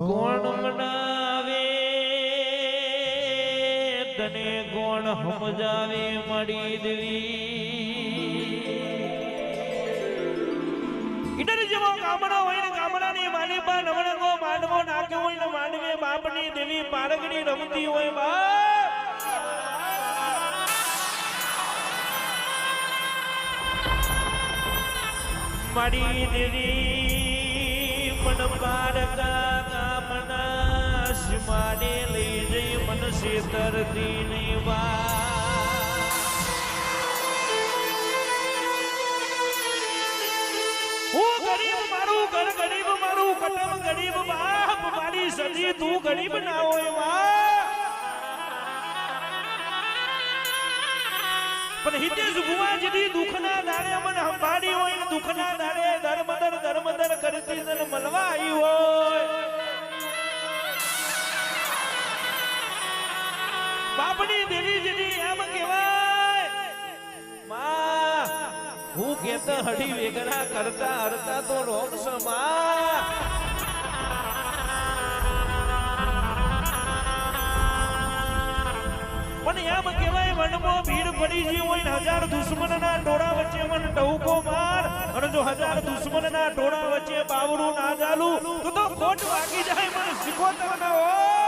કોણ મનાવે તને ગુણ સમજાવે મળી દેવી. ઈડર જેવો ગામડો હોય ને ગામડાની માલી નવણગો માંડવો નાખ્યો હોય ને માંડવે બાપની દેવી પારગડી રમતી હોય બાપ મારી દેવી પણ પારકા જઈ મન શેતરતી નહીં વા હું ગરીબ મારું ઘર ગરીબ મારું, કટમ ગરીબ બાપ, મારી સદી તું ગરીબ ના હોય વા પણ હિતેશ ભુવા જેવી દુઃખના દાડે મને સંભાળી હોય બાપની દેવી જેવી એમ કહેવાય. માં, હું કેતા હડી વેગડા કરતા હરતા તો રોગ સમા પણ એમ કહેવાય, વનમાં ભીડ પડી ગઈ હોય ને હજાર દુશ્મનના ટોળા વચ્ચે મન ટહુકો માર. અને જો હજાર દુશ્મનના ટોળા વચ્ચે બાવડું ના ચાલુ, તો તો ખોટ વાગી જાય મને શીખો તો ના હોય.